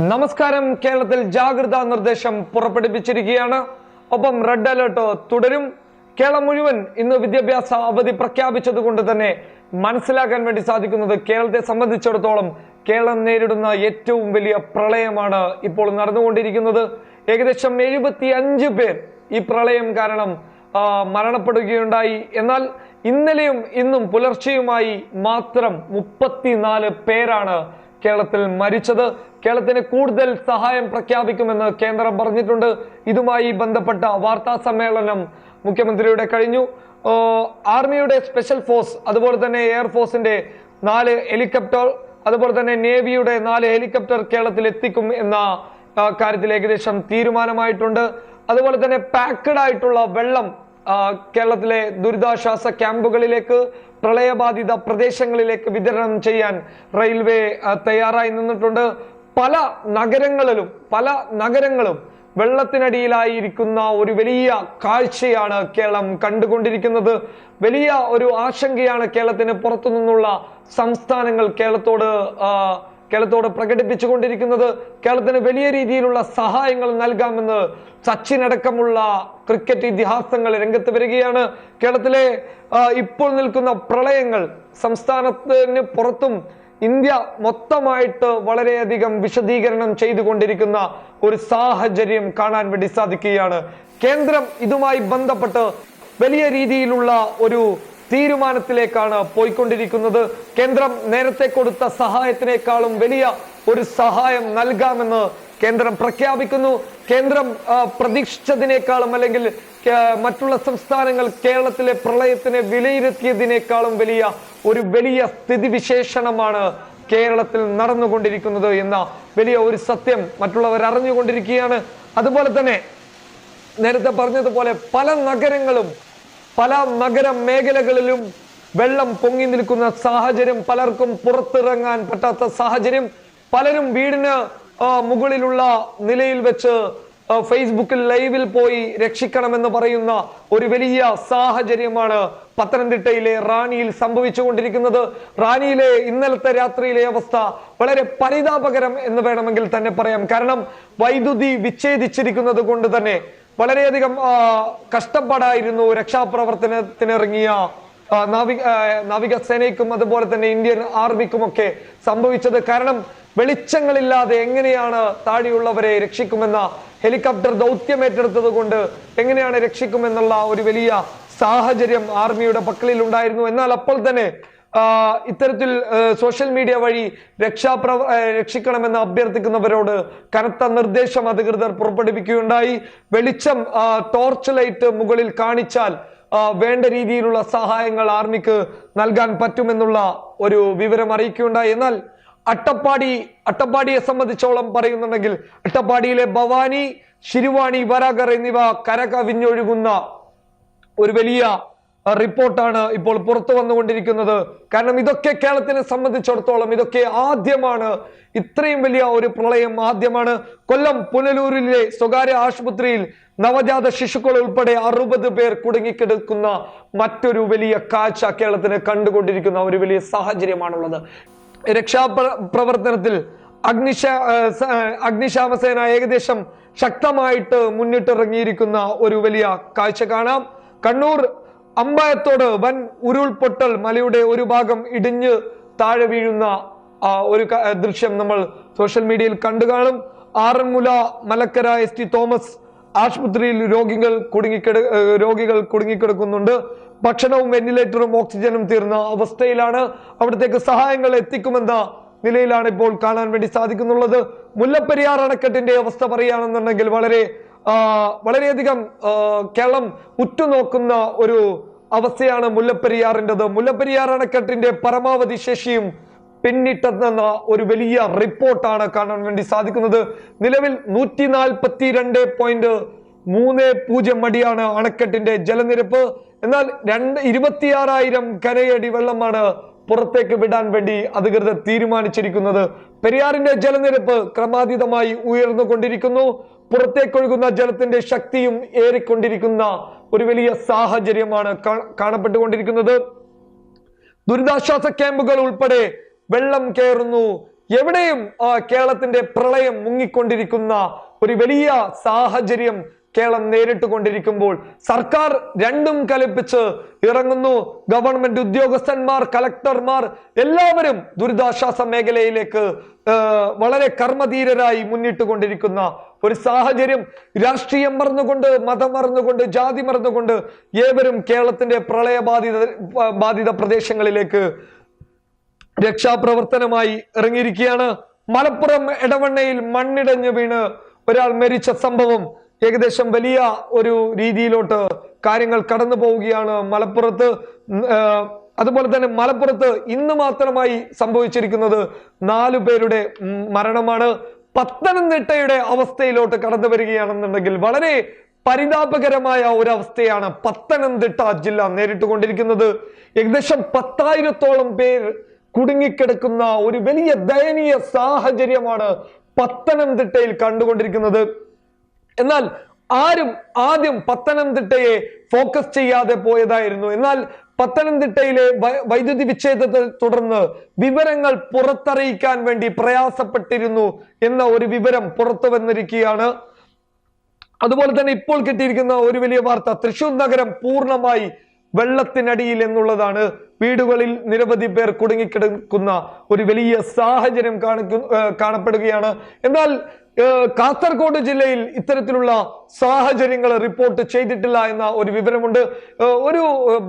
നമസ്കാരം. കേരളത്തിൽ ജാഗ്രതാ നിർദ്ദേശം പുറപ്പെടുവിച്ചിരിക്കുകയാണ്. ഒപ്പം റെഡ് അലേർട്ട് തുടരും. കേരളം മുഴുവൻ ഇന്ന് വിദ്യാഭ്യാസ അവധി പ്രഖ്യാപിച്ചത് കൊണ്ട് തന്നെ മനസ്സിലാക്കാൻ വേണ്ടി സാധിക്കുന്നത് കേരളത്തെ സംബന്ധിച്ചിടത്തോളം കേരളം നേരിടുന്ന ഏറ്റവും വലിയ പ്രളയമാണ് ഇപ്പോൾ നടന്നുകൊണ്ടിരിക്കുന്നത്. ഏകദേശം എഴുപത്തി അഞ്ച് പേർ ഈ പ്രളയം കാരണം മരണപ്പെടുകയുണ്ടായി. എന്നാൽ ഇന്നലെയും ഇന്നും പുലർച്ചെയുമായി മാത്രം മുപ്പത്തിനാല് പേരാണ് കേരളത്തിൽ മരിച്ചത് കേരളത്തിന് കൂടുതൽ സഹായം പ്രഖ്യാപിക്കുമെന്ന് കേന്ദ്രം പറഞ്ഞിട്ടുണ്ട്. ഇതുമായി ബന്ധപ്പെട്ട വാർത്താ സമ്മേളനം മുഖ്യമന്ത്രിയുടെ കഴിഞ്ഞു. ആർമിയുടെ സ്പെഷ്യൽ ഫോഴ്സ് അതുപോലെ തന്നെ എയർഫോഴ്സിന്റെ നാല് ഹെലികോപ്റ്റർ അതുപോലെ തന്നെ നേവിയുടെ നാല് ഹെലികോപ്റ്റർ കേരളത്തിൽ എത്തിക്കും എന്ന കാര്യത്തിൽ ഏകദേശം തീരുമാനമായിട്ടുണ്ട്. അതുപോലെ തന്നെ പാക്കഡ് ആയിട്ടുള്ള വെള്ളം കേരളത്തിലെ ദുരിതാശ്വാസ ക്യാമ്പുകളിലേക്ക് പ്രളയബാധിത പ്രദേശങ്ങളിലേക്ക് വിതരണം ചെയ്യാൻ റെയിൽവേ തയ്യാറായി നിന്നിട്ടുണ്ട്. പല നഗരങ്ങളിലും പല നഗരങ്ങളും വെള്ളത്തിനടിയിലായിരിക്കുന്ന ഒരു വലിയ കാഴ്ചയാണ് കേരളം കണ്ടുകൊണ്ടിരിക്കുന്നത്. വലിയ ഒരു ആശങ്കയാണ് കേരളത്തിന് പുറത്തു നിന്നുള്ള സംസ്ഥാനങ്ങൾ കേരളത്തോട് കേരളത്തോട് പ്രകടിപ്പിച്ചുകൊണ്ടിരിക്കുന്നത് കേരളത്തിന് വലിയ രീതിയിലുള്ള സഹായങ്ങൾ നൽകാമെന്ന് സച്ചിൻ അടക്കമുള്ള ക്രിക്കറ്റ് ഇതിഹാസങ്ങൾ രംഗത്ത് വരികയാണ്. കേരളത്തിലെ ഇപ്പോൾ നിൽക്കുന്ന പ്രളയങ്ങൾ സംസ്ഥാനത്തിന് പുറത്തും ഇന്ത്യ മൊത്തമായിട്ട് വളരെയധികം വിശദീകരണം ചെയ്തുകൊണ്ടിരിക്കുന്ന ഒരു സാഹചര്യം കാണാൻ വേണ്ടി സാധിക്കുകയാണ്. കേന്ദ്രം ഇതുമായി ബന്ധപ്പെട്ട് വലിയ രീതിയിലുള്ള ഒരു തീരുമാനത്തിലേക്കാണ് പോയിക്കൊണ്ടിരിക്കുന്നത്. കേന്ദ്രം നേരത്തെ കൊടുത്ത സഹായത്തിനേക്കാളും വലിയ ഒരു സഹായം നൽകാമെന്ന് കേന്ദ്രം പ്രഖ്യാപിക്കുന്നു. കേന്ദ്രം പ്രതീക്ഷിച്ചതിനേക്കാളും അല്ലെങ്കിൽ മറ്റുള്ള സംസ്ഥാനങ്ങൾ കേരളത്തിലെ പ്രളയത്തിനെ വിലയിരുത്തിയതിനേക്കാളും വലിയ ഒരു വലിയ സ്ഥിതിവിശേഷണമാണ് കേരളത്തിൽ നടന്നുകൊണ്ടിരിക്കുന്നത് എന്ന വലിയ ഒരു സത്യം മറ്റുള്ളവർ അറിഞ്ഞുകൊണ്ടിരിക്കുകയാണ്. അതുപോലെ തന്നെ നേരത്തെ പറഞ്ഞതുപോലെ പല നഗരങ്ങളും പല നഗര മേഖലകളിലും വെള്ളം പൊങ്ങി നിൽക്കുന്ന സാഹചര്യം പലർക്കും പുറത്തിറങ്ങാൻ പറ്റാത്ത സാഹചര്യം പലരും വീടിന് മുകളിലുള്ള നിലയിൽ വെച്ച് ഫേസ്ബുക്കിൽ ലൈവിൽ പോയി രക്ഷിക്കണമെന്ന് പറയുന്ന ഒരു വലിയ സാഹചര്യമാണ് പത്തനംതിട്ടയിലെ റാണിയിൽ സംഭവിച്ചുകൊണ്ടിരിക്കുന്നത്. റാണിയിലെ ഇന്നലത്തെ രാത്രിയിലെ അവസ്ഥ വളരെ പരിതാപകരം എന്ന് വേണമെങ്കിൽ തന്നെ പറയാം. കാരണം വൈദ്യുതി വിച്ഛേദിച്ചിരിക്കുന്നത് കൊണ്ട് തന്നെ വളരെയധികം കഷ്ടപ്പാടായിരുന്നു രക്ഷാപ്രവർത്തനത്തിനിറങ്ങിയ നാവിക നാവികസേനയ്ക്കും അതുപോലെ തന്നെ ഇന്ത്യൻ ആർമിക്കും ഒക്കെ സംഭവിച്ചത്. കാരണം വെളിച്ചങ്ങളില്ലാതെ എങ്ങനെയാണ് താഴെയുള്ളവരെ രക്ഷിക്കുമെന്ന ഹെലികോപ്റ്റർ ദൗത്യം ഏറ്റെടുത്തത് കൊണ്ട് എങ്ങനെയാണ് രക്ഷിക്കുമെന്നുള്ള ഒരു വലിയ സാഹചര്യം ആർമിയുടെ പക്കലിൽ ഉണ്ടായിരുന്നു എന്നാൽ അപ്പോൾ തന്നെ ഇത്തരത്തിൽ സോഷ്യൽ മീഡിയ വഴി രക്ഷാപ്രവ രക്ഷിക്കണമെന്ന് അഭ്യർത്ഥിക്കുന്നവരോട് കനത്ത നിർദ്ദേശം അധികൃതർ പുറപ്പെടുവിക്കുകയുണ്ടായി. വെളിച്ചം ടോർച്ച് ലൈറ്റ് മുകളിൽ കാണിച്ചാൽ വേണ്ട രീതിയിലുള്ള സഹായങ്ങൾ ആർമിക്ക് നൽകാൻ പറ്റുമെന്നുള്ള ഒരു വിവരം അറിയിക്കുകയുണ്ടായി. എന്നാൽ അട്ടപ്പാടി അട്ടപ്പാടിയെ സംബന്ധിച്ചോളം പറയുന്നുണ്ടെങ്കിൽ അട്ടപ്പാടിയിലെ ഭവാനി ശിരുവാണി വരാഗർ എന്നിവ കരകവിഞ്ഞൊഴുകുന്ന ഒരു വലിയ റിപ്പോർട്ടാണ് ഇപ്പോൾ പുറത്തു വന്നുകൊണ്ടിരിക്കുന്നത്. കാരണം ഇതൊക്കെ കേരളത്തിനെ സംബന്ധിച്ചിടത്തോളം ഇതൊക്കെ ആദ്യമാണ് ഇത്രയും വലിയ ഒരു പ്രളയം ആദ്യമാണ്. കൊല്ലം പുനലൂരിലെ സ്വകാര്യ ആശുപത്രിയിൽ നവജാത ശിശുക്കൾ ഉൾപ്പെടെ അറുപത് പേർ കുടുങ്ങിക്കിടക്കുന്ന മറ്റൊരു വലിയ കാഴ്ച കേരളത്തിന് കണ്ടുകൊണ്ടിരിക്കുന്ന ഒരു വലിയ സാഹചര്യമാണുള്ളത്. രക്ഷാപ്രവർത്തനത്തിൽ അഗ്നിശ അഗ്നിശാമസേന ഏകദേശം ശക്തമായിട്ട് മുന്നിട്ടിറങ്ങിയിരിക്കുന്ന ഒരു വലിയ കാഴ്ച കാണാം. കണ്ണൂർ അമ്പായത്തോട് വൻ ഉരുൾപൊട്ടൽ മലയുടെ ഒരു ഭാഗം ഇടിഞ്ഞ് താഴെ വീഴുന്ന ആ, ഒരു ദൃശ്യം നമ്മൾ സോഷ്യൽ മീഡിയയിൽ കണ്ടു കാണും. Aranmula Malakkara S T Thomas ആശുപത്രിയിൽ രോഗികൾ കുടുങ്ങിക്കിട രോഗികൾ കുടുങ്ങിക്കിടക്കുന്നുണ്ട്. ഭക്ഷണവും വെന്റിലേറ്ററും ഓക്സിജനും തീർന്ന അവസ്ഥയിലാണ് അവിടത്തേക്ക് സഹായങ്ങൾ എത്തിക്കുമെന്ന നിലയിലാണ് ഇപ്പോൾ കാണാൻ വേണ്ടി സാധിക്കുന്നുള്ളത്. മുല്ലപ്പെരിയാർ അണക്കെട്ടിന്റെ അവസ്ഥ പറയുകയാണെന്നുണ്ടെങ്കിൽ വളരെ വളരെയധികം കേരളം ഉറ്റുനോക്കുന്ന ഒരു അവസ്ഥയാണ് മുല്ലപ്പെരിയാറിന്റെത്. മുല്ലപ്പെരിയാർ അണക്കെട്ടിന്റെ പരമാവധി ശേഷിയും പിന്നിട്ടെന്ന ഒരു വലിയ റിപ്പോർട്ടാണ് കാണാൻ വേണ്ടി സാധിക്കുന്നത്. നിലവിൽ നൂറ്റി നാൽപ്പത്തി രണ്ട് പോയിന്റ് മൂന്ന് പൂജ്യം അടിയാണ് അണക്കെട്ടിന്റെ ജലനിരപ്പ്. എന്നാൽ രണ്ട് ഇരുപത്തിയാറായിരം കരയടി വെള്ളമാണ് പുറത്തേക്ക് വിടാൻ വേണ്ടി അധികൃതർ തീരുമാനിച്ചിരിക്കുന്നത്. പെരിയാറിന്റെ ജലനിരപ്പ് ക്രമാതീതമായി ഉയർന്നുകൊണ്ടിരിക്കുന്നു. പുറത്തേക്കൊഴുകുന്ന ജലത്തിന്റെ ശക്തിയും ഏറിക്കൊണ്ടിരിക്കുന്ന ഒരു വലിയ സാഹചര്യമാണ് കാണപ്പെട്ടുകൊണ്ടിരിക്കുന്നത്. ദുരിതാശ്വാസ ക്യാമ്പുകൾ ഉൾപ്പെടെ വെള്ളം കയറുന്നു. എവിടെയും കേരളത്തിന്റെ പ്രളയം മുങ്ങിക്കൊണ്ടിരിക്കുന്ന ഒരു വലിയ സാഹചര്യം കേരളം നേരിട്ട് കൊണ്ടിരിക്കുമ്പോൾ സർക്കാർ രണ്ടും കൽപ്പിച്ച് ഇറങ്ങുന്നു. ഗവൺമെന്റ് ഉദ്യോഗസ്ഥന്മാർ കലക്ടർമാർ എല്ലാവരും ദുരിതാശ്വാസ മേഖലയിലേക്ക് വളരെ കർമ്മധീരരായി മുന്നിട്ട് കൊണ്ടിരിക്കുന്ന ഒരു സാഹചര്യം. രാഷ്ട്രീയം മറന്നുകൊണ്ട് മതം മറന്നുകൊണ്ട് ജാതി മറന്നുകൊണ്ട് ഏവരും കേരളത്തിന്റെ പ്രളയബാധിത ബാധിത പ്രദേശങ്ങളിലേക്ക് രക്ഷാപ്രവർത്തനമായി ഇറങ്ങിയിരിക്കുകയാണ്. മലപ്പുറം ഇടവണ്ണയിൽ മണ്ണിടഞ്ഞു വീണ് ഒരാൾ മരിച്ച സംഭവം ഏകദേശം വലിയ ഒരു രീതിയിലോട്ട് കാര്യങ്ങൾ കടന്നു പോവുകയാണ് മലപ്പുറത്ത്. അതുപോലെ തന്നെ മലപ്പുറത്ത് ഇന്ന് മാത്രമായി സംഭവിച്ചിരിക്കുന്നത് നാലു പേരുടെ മരണമാണ്. പത്തനംതിട്ടയുടെ അവസ്ഥയിലോട്ട് കടന്നു വരികയാണെന്നുണ്ടെങ്കിൽ വളരെ പരിതാപകരമായ ഒരു അവസ്ഥയാണ് പത്തനംതിട്ട ജില്ല നേരിട്ടുകൊണ്ടിരിക്കുന്നത്. ഏകദേശം പത്തായിരത്തോളം പേർ കുടുങ്ങിക്കിടക്കുന്ന ഒരു വലിയ ദയനീയ സാഹചര്യമാണ് പത്തനംതിട്ടയിൽ കണ്ടുകൊണ്ടിരിക്കുന്നത്. എന്നാൽ ആരും ആദ്യം പത്തനംതിട്ടയെ ഫോക്കസ് ചെയ്യാതെ പോയതായിരുന്നു. എന്നാൽ പത്തനംതിട്ടയിലെ വൈദ്യുതി വിച്ഛേദത്തെ തുടർന്ന് വിവരങ്ങൾ പുറത്തറിയിക്കാൻ വേണ്ടി പ്രയാസപ്പെട്ടിരുന്നു എന്ന ഒരു വിവരം പുറത്തു വന്നിരിക്കുകയാണ്. അതുപോലെ തന്നെ ഇപ്പോൾ കിട്ടിയിരിക്കുന്ന ഒരു വലിയ വാർത്ത തൃശൂർ നഗരം പൂർണമായി വെള്ളത്തിനടിയിൽ എന്നുള്ളതാണ് വീടുകളിൽ നിരവധി പേർ കുടുങ്ങിക്കിടക്കുന്ന ഒരു വലിയ സാഹചര്യം കാണപ്പെടുകയാണ്. എന്നാൽ കാസർഗോഡ് ജില്ലയിൽ ഇത്തരത്തിലുള്ള സാഹചര്യങ്ങൾ റിപ്പോർട്ട് ചെയ്തിട്ടില്ല എന്ന ഒരു വിവരമുണ്ട്. ഒരു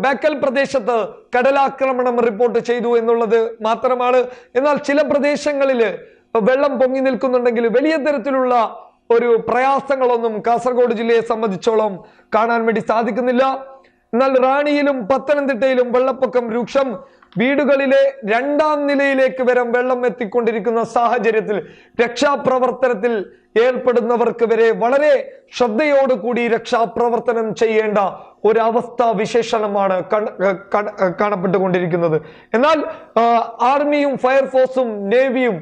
ബേക്കൽ പ്രദേശത്ത് കടലാക്രമണം റിപ്പോർട്ട് ചെയ്തു എന്നുള്ളത് മാത്രമാണ്. എന്നാൽ ചില പ്രദേശങ്ങളിൽ വെള്ളം പൊങ്ങി നിൽക്കുന്നുണ്ടെങ്കിൽ വലിയ തരത്തിലുള്ള ഒരു പ്രയാസങ്ങളൊന്നും കാസർഗോഡ് ജില്ലയെ സംബന്ധിച്ചോളം കാണാൻ വേണ്ടി സാധിക്കുന്നില്ല. എന്നാൽ റാണിയിലും പത്തനംതിട്ടയിലും വെള്ളപ്പൊക്കം രൂക്ഷം. വീടുകളിലെ രണ്ടാം നിലയിലേക്ക് വരെ വെള്ളം എത്തിക്കൊണ്ടിരിക്കുന്ന സാഹചര്യത്തിൽ രക്ഷാപ്രവർത്തനത്തിൽ ഏർപ്പെടുന്നവർക്ക് വരെ വളരെ ശ്രദ്ധയോടുകൂടി രക്ഷാപ്രവർത്തനം ചെയ്യേണ്ട ഒരവസ്ഥ വിശേഷണമാണ് കണ്ട- കണ്ട- കാണപ്പെട്ടുകൊണ്ടിരിക്കുന്നത്. എന്നാൽ ആർമിയും ഫയർഫോഴ്സും നേവിയും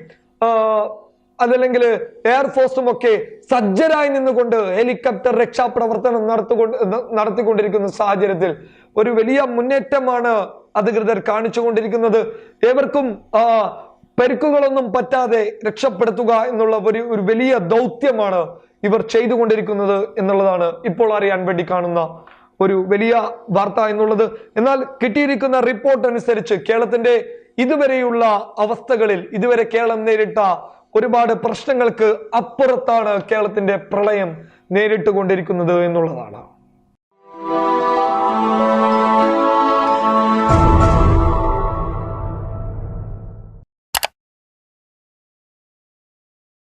അതല്ലെങ്കിൽ എയർഫോഴ്സും ഒക്കെ സജ്ജരായി നിന്നുകൊണ്ട് ഹെലികോപ്റ്റർ രക്ഷാപ്രവർത്തനം നടത്തുകൊണ്ട് നടത്തിക്കൊണ്ടിരിക്കുന്ന സാഹചര്യത്തിൽ ഒരു വലിയ മുന്നേറ്റമാണ് അധികൃതർ കാണിച്ചുകൊണ്ടിരിക്കുന്നത്. ഏവർക്കും പരിക്കുകളൊന്നും പറ്റാതെ രക്ഷപ്പെടുത്തുക എന്നുള്ള ഒരു ഒരു വലിയ ദൗത്യമാണ് ഇവർ ചെയ്തുകൊണ്ടിരിക്കുന്നത് എന്നുള്ളതാണ് ഇപ്പോൾ അറിയാൻ വേണ്ടി കാണുന്ന ഒരു വലിയ വാർത്ത എന്നുള്ളത്. എന്നാൽ കിട്ടിയിരിക്കുന്ന റിപ്പോർട്ട് അനുസരിച്ച് കേരളത്തിന്റെ ഇതുവരെയുള്ള അവസ്ഥകളിൽ ഇതുവരെ കേരളം നേരിട്ട ഒരുപാട് പ്രശ്നങ്ങൾക്ക് അപ്പുറത്താണ് കേരളത്തിന്റെ പ്രളയം നേരിട്ടുകൊണ്ടിരിക്കുന്നത് എന്നുള്ളതാണ്.